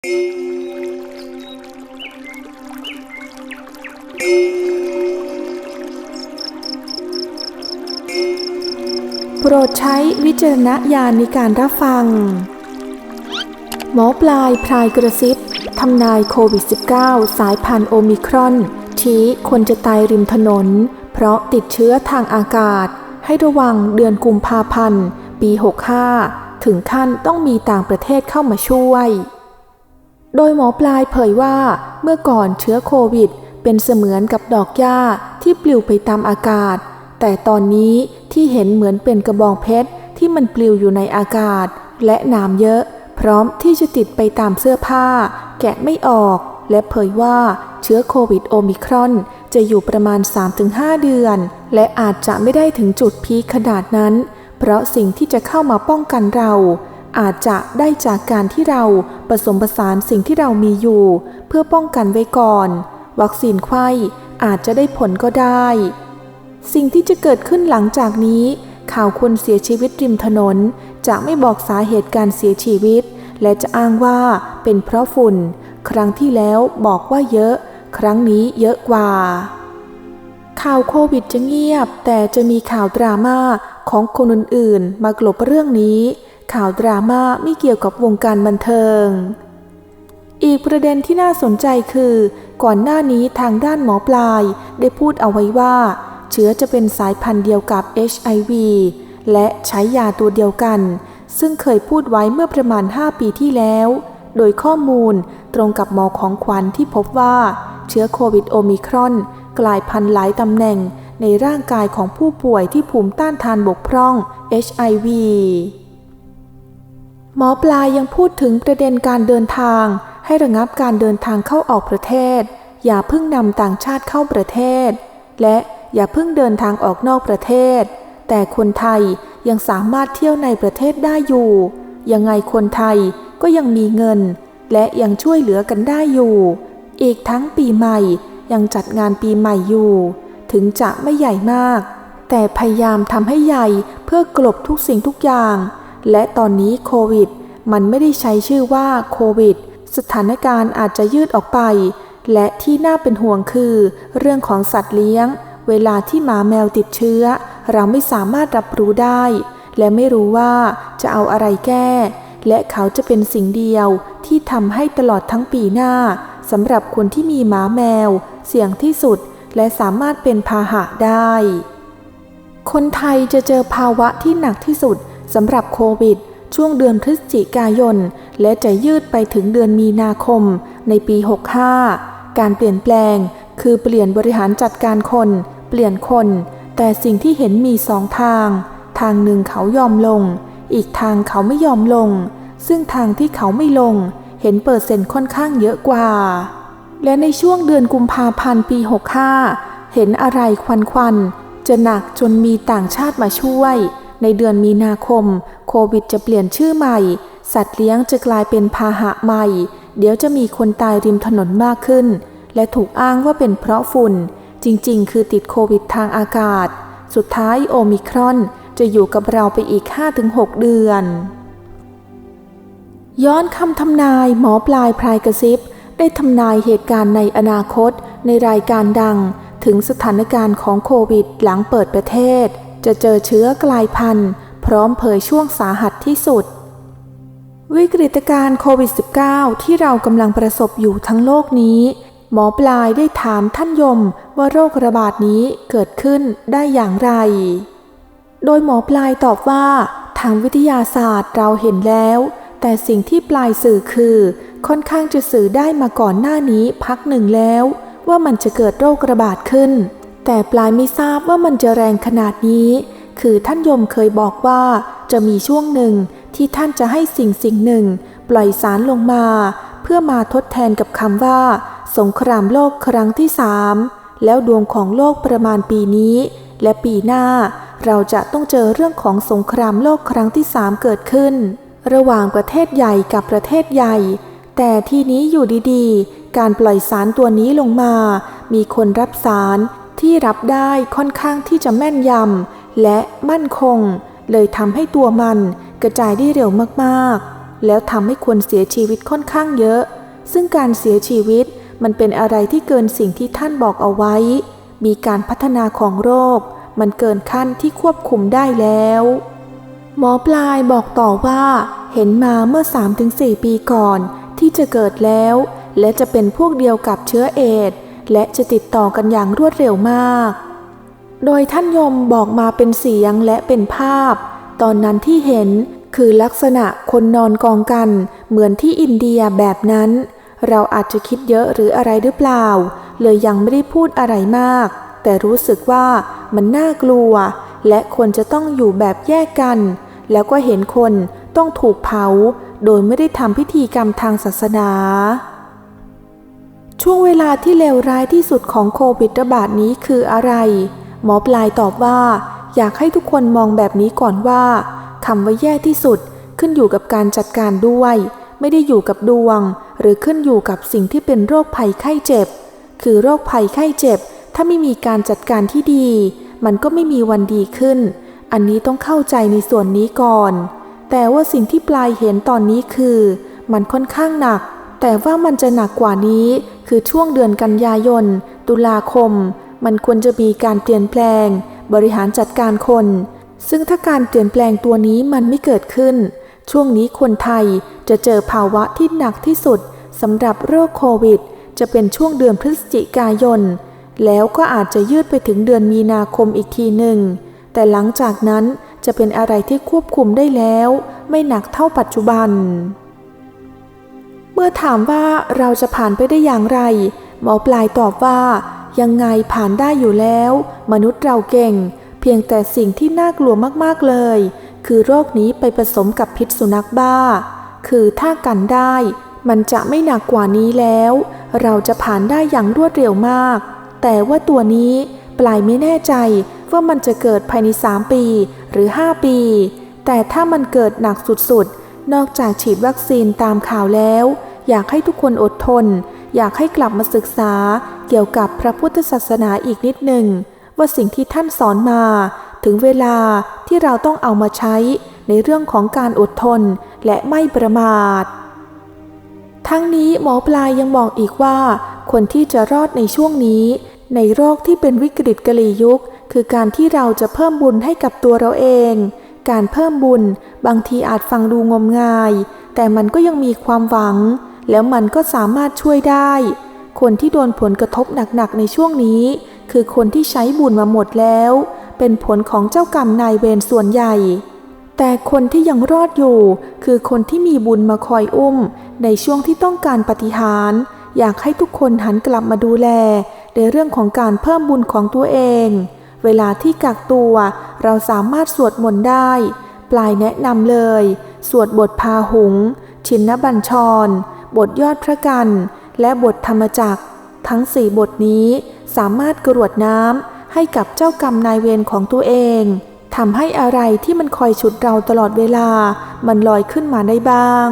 โปรดใช้วิจารณญาณในการรับฟัง หมอปลายพรายกระซิบทำนายโควิด -19 สายพันธุ์โอมิครอน ชี้คนจะตายริมถนน เพราะติดเชื้อทางอากาศ ให้ระวังเดือนกุมภาพันธ์ ปี 65 ถึงขั้นต้องมีต่างประเทศเข้ามาช่วย โดยหมอปลายเผยว่าเมื่อก่อนเชื้อโควิด เป็นเสมือนกับดอกหญ้าที่ปลิวไปตามอากาศ แต่ตอนนี้ที่เห็นเหมือนเป็นกระบองเพชรที่มันปลิวอยู่ในอากาศ และน้ำเยอะ พร้อมที่จะติดไปตามเสื้อผ้า แกะไม่ออก และเผยว่าเชื้อโควิดโอมิครอนจะอยู่ประมาณ 3-5 เดือน และอาจจะไม่ได้ถึงจุดพีคขนาดนั้น เพราะสิ่งที่จะเข้ามาป้องกันเรา อาจจะได้จากการที่เราผสมผสานสิ่งที่เรามีอยู่ เพื่อป้องกันไว้ก่อน วัคซีนไข้อาจจะได้ผลก็ได้ สิ่งที่จะเกิดขึ้นหลังจากนี้ ข่าวคนเสียชีวิตริมถนน จะไม่บอกสาเหตุการเสียชีวิต และจะอ้างว่าเป็นเพราะฝุ่น ครั้งที่แล้วบอกว่าเยอะ ครั้งนี้เยอะกว่า ข่าวโควิดจะเงียบ แต่จะมีข่าวดราม่าของคนอื่นๆ มากลบเรื่องนี้ ข่าวดราม่าไม่เกี่ยวกับวงการบันเทิง อีกประเด็นที่น่าสนใจคือ ก่อนหน้านี้ทางด้านหมอปลายได้พูดเอาไว้ว่า เชื้อจะเป็นสายพันธุ์เดียวกับ HIV และใช้ยาตัวเดียวกัน ซึ่งเคยพูดไว้เมื่อประมาณ 5 ปีที่แล้ว โดยข้อมูลตรงกับหมอของขวัญที่พบว่า เชื้อโควิดโอมิครอน กลายพันธุ์หลายตำแหน่งในร่างกายของผู้ป่วยที่ภูมิต้านทานบกพร่อง HIV หมอปลายังพูดถึงประเด็นการเดินทาง ให้ระงับการเดินทางเข้าออกประเทศ อย่าเพิ่งนำต่างชาติเข้าประเทศ และอย่าเพิ่งเดินทางออกนอกประเทศ แต่คนไทยยังสามารถเที่ยวในประเทศได้อยู่ ยังไงคนไทยก็ยังมีเงิน และยังช่วยเหลือกันได้อยู่ อีกทั้งปีใหม่ยังจัดงานปีใหม่อยู่ ถึงจะไม่ใหญ่มาก แต่พยายามทำให้ใหญ่เพื่อกลบทุกสิ่งทุกอย่าง และตอนนี้โควิด มันไม่ได้ใช้ชื่อว่าโควิด สถานการณ์อาจจะยืดออกไป และที่น่าเป็นห่วงคือ เรื่องของสัตว์เลี้ยง เวลาที่หมาแมวติดเชื้อ เราไม่สามารถรับรู้ได้ และไม่รู้ว่าจะเอาอะไรแก้ และเขาจะเป็นสิ่งเดียวที่ทำให้ตลอดทั้งปีหน้าสำหรับคนที่มีหมาแมว เสี่ยงที่สุดและสามารถเป็นพาหะได้ คนไทยจะเจอภาวะที่หนักที่สุด สำหรับโควิด ช่วงเดือนพฤศจิกายน และจะยืดไปถึงเดือนมีนาคมในปี 65 การเปลี่ยนแปลง คือเปลี่ยนบริหารจัดการคน เปลี่ยนคน แต่สิ่งที่เห็นมีสองทาง ทางหนึ่งเขายอมลง อีกทางเขาไม่ยอมลง ซึ่งทางที่เขาไม่ลง เห็นเปอร์เซ็นต์ค่อนข้างเยอะกว่า และในช่วงเดือนกุมภาพันธ์ปี 65 เห็นอะไรควันควันๆจะหนักจนมีต่างชาติมาช่วย ในเดือนมีนาคม โควิดจะเปลี่ยนชื่อใหม่ สัตว์เลี้ยงจะกลายเป็นพาหะใหม่ เดี๋ยวจะมีคนตายริมถนนมากขึ้น และถูกอ้างว่าเป็นเพราะฝุ่น จริงๆ คือติดโควิดทางอากาศ สุดท้ายโอมิครอนจะอยู่กับเราไปอีก 5-6 เดือน ย้อนคำทำนายหมอปลายพรายกระซิบ ได้ทำนายเหตุการณ์ในอนาคตในรายการดัง ถึงสถานการณ์ของโควิดหลังเปิดประเทศ จะเจอเชื้อกลายพันธุ์ พร้อมเผยช่วงสาหัสที่สุด วิกฤตการณ์โควิด -19 ที่เรากำลังประสบอยู่ทั้งโลกนี้ หมอปลายได้ถามท่านยมว่าโรคระบาดนี้เกิดขึ้นได้อย่างไร โดยหมอปลายตอบว่า ทางวิทยาศาสตร์เราเห็นแล้ว แต่สิ่งที่ปลายสื่อคือ ค่อนข้างจะสื่อได้มาก่อนหน้านี้พักหนึ่งแล้ว ว่ามันจะเกิดโรคระบาดขึ้น แต่ปลายไม่ทราบว่ามันจะแรงขนาดนี้ คือท่านยมเคยบอกว่าจะมีช่วงหนึ่งที่ท่านจะให้สิ่งสิ่งหนึ่ง ปล่อยสารลงมา เพื่อมาทดแทนกับคำว่า สงครามโลกครั้งที่สามแล้วดวงของโลกประมาณปีนี้ และปีหน้า เราจะต้องเจอเรื่องของสงครามโลกครั้งที่สามเกิดขึ้น ระหว่างประเทศใหญ่กับประเทศใหญ่ แต่ที่นี้อยู่ดีๆ การปล่อยสารตัวนี้ลงมา มีคนรับสาร ที่รับได้ค่อนข้างที่จะแม่นยำและมั่นคง เลยทำให้ตัวมันกระจายได้เร็วมากๆ แล้วทำให้คนเสียชีวิตค่อนข้างเยอะ ซึ่งการเสียชีวิตมันเป็นอะไรที่เกินสิ่งที่ท่านบอกเอาไว้ มีการพัฒนาของโรค มันเกินขั้นที่ควบคุมได้แล้ว หมอปลายบอกต่อว่า เห็นมาเมื่อ 3-4 ปีก่อนที่จะเกิดแล้ว และจะเป็นพวกเดียวกับเชื้อเอดส และจะติดต่อกันอย่างรวดเร็วมาก โดยท่านยมบอกมาเป็นเสียงและเป็นภาพ ตอนนั้นที่เห็นคือลักษณะคนนอนกองกัน เหมือนที่อินเดียแบบนั้น เราอาจจะคิดเยอะหรืออะไรหรือเปล่า เลยยังไม่ได้พูดอะไรมาก แต่รู้สึกว่ามันน่ากลัว และคนจะต้องอยู่แบบแยกกัน แล้วก็เห็นคนต้องถูกเผา โดยไม่ได้ทำพิธีกรรมทางศาสนา ช่วงเวลาที่เลวร้ายที่สุดของโควิดระบาดนี้คืออะไร หมอปลายตอบว่า อยากให้ทุกคนมองแบบนี้ก่อนว่าคำว่าแย่ที่สุดขึ้นอยู่กับการจัดการด้วย ไม่ได้อยู่กับดวง หรือขึ้นอยู่กับสิ่งที่เป็นโรคภัยไข้เจ็บ คือโรคภัยไข้เจ็บ ถ้าไม่มีการจัดการที่ดี มันก็ไม่มีวันดีขึ้น อันนี้ต้องเข้าใจในส่วนนี้ก่อน แต่ว่าสิ่งที่ปลายเห็นตอนนี้คือ มันค่อนข้างหนัก แต่ว่ามันจะหนักกว่านี้คือช่วงเดือนกันยายน ตุลาคม มันควรจะมีการเปลี่ยนแปลง บริหารจัดการคน ซึ่งถ้าการเปลี่ยนแปลงตัวนี้มันไม่เกิดขึ้น ช่วงนี้คนไทยจะเจอภาวะที่หนักที่สุดสำหรับโรคโควิด จะเป็นช่วงเดือนพฤศจิกายน แล้วก็อาจจะยืดไปถึงเดือนมีนาคมอีกทีหนึ่ง แต่หลังจากนั้นจะเป็นอะไรที่ควบคุมได้แล้ว ไม่หนักเท่าปัจจุบัน มื่อถามว่าเราจะผ่านไปได้อย่างไร หมอปลายตอบว่า ยังไงผ่านได้อยู่แล้ว มนุษย์เราเก่ง เพียงแต่สิ่งที่น่ากลัวมากๆเลย คือโรคนี้ไปผสมกับพิษสุนัขบ้า คือถ้ากันได้ มันจะไม่หนักกว่านี้แล้ว เราจะผ่านได้อย่างรวดเร็วมาก แต่ว่าตัวนี้ปลายไม่แน่ใจว่ามันจะเกิดภายใน3ปีหรือ 5 ปี แต่ถ้ามันเกิดหนักสุดๆ นอกจากฉีดวัคซีนตามข่าวแล้ว อยากให้ทุกคนอดทน อยากให้กลับมาศึกษาเกี่ยวกับพระพุทธศาสนาอีกนิดหนึ่ง ว่าสิ่งที่ท่านสอนมา ถึงเวลาที่เราต้องเอามาใช้ในเรื่องของการอดทนและไม่ประมาท ทั้งนี้หมอปลายยังบอกอีกว่า คนที่จะรอดในช่วงนี้ ในโรคที่เป็นวิกฤตกะลียุค คือการที่เราจะเพิ่มบุญให้กับตัวเราเอง การเพิ่มบุญบางทีอาจฟังดูงมงาย แต่มันก็ยังมีความหวัง แล้วมันก็สามารถช่วยได้ คนที่โดนผลกระทบหนักๆในช่วงนี้ คือคนที่ใช้บุญมาหมดแล้ว เป็นผลของเจ้ากรรมนายเวรส่วนใหญ่ แต่คนที่ยังรอดอยู่ คือคนที่มีบุญมาคอยอุ้ม ในช่วงที่ต้องการปฏิหารอยากให้ทุกคนหันกลับมาดูแล ในเรื่องของการเพิ่มบุญของตัวเอง เวลาที่กักตัวเราสามารถสวดมนต์ได้ ปลายแนะนำเลย สวดบทพาหุง ชินนบัญชร บทยอดพระกัน และบทธรรมจักร ทั้งสี่บทนี้สามารถกรวดน้ำให้กับเจ้ากรรมนายเวรของตัวเองทำให้อะไรที่มันคอยฉุดเราตลอดเวลา มันลอยขึ้นมาได้บ้าง